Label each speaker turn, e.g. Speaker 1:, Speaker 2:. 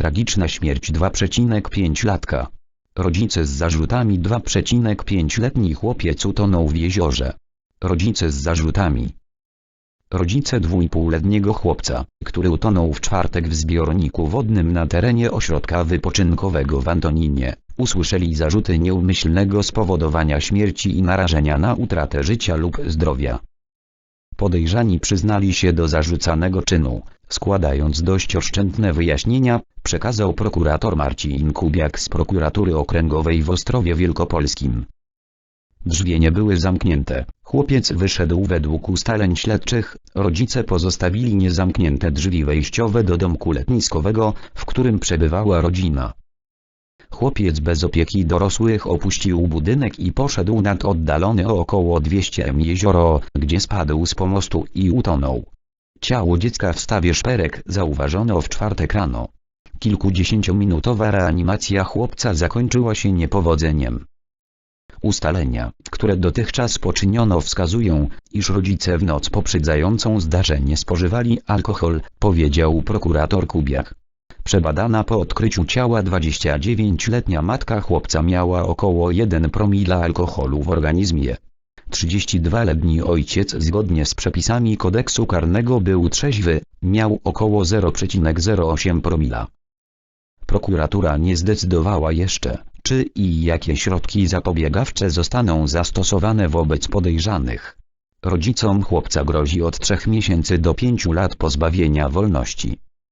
Speaker 1: Tragiczna śmierć 2,5 latka. Rodzice z zarzutami 2,5-letni chłopiec utonął w jeziorze. Rodzice z zarzutami. Rodzice dwuipółletniego chłopca, który utonął w czwartek w zbiorniku wodnym na terenie ośrodka wypoczynkowego w Antoninie, usłyszeli zarzuty nieumyślnego spowodowania śmierci i narażenia na utratę życia lub zdrowia. Podejrzani przyznali się do zarzucanego czynu, składając dość oszczędne wyjaśnienia, przekazał prokurator Marcin Kubiak z prokuratury okręgowej w Ostrowie Wielkopolskim. Drzwi nie były zamknięte, chłopiec wyszedł według ustaleń śledczych, rodzice pozostawili niezamknięte drzwi wejściowe do domku letniskowego, w którym przebywała rodzina. Chłopiec bez opieki dorosłych opuścił budynek i poszedł nad oddalony o około 200 m jezioro, gdzie spadł z pomostu i utonął. Ciało dziecka w stawie szperek zauważono w czwartek rano. Kilkudziesięciominutowa reanimacja chłopca zakończyła się niepowodzeniem. Ustalenia, które dotychczas poczyniono wskazują, iż rodzice w noc poprzedzającą zdarzenie spożywali alkohol, powiedział prokurator Kubiak. Przebadana po odkryciu ciała 29-letnia matka chłopca miała około 1 promila alkoholu w organizmie. 32-letni ojciec zgodnie z przepisami kodeksu karnego był trzeźwy, miał około 0,08 promila. Prokuratura nie zdecydowała jeszcze, czy i jakie środki zapobiegawcze zostaną zastosowane wobec podejrzanych. Rodzicom chłopca grozi od 3 miesięcy do 5 lat pozbawienia wolności.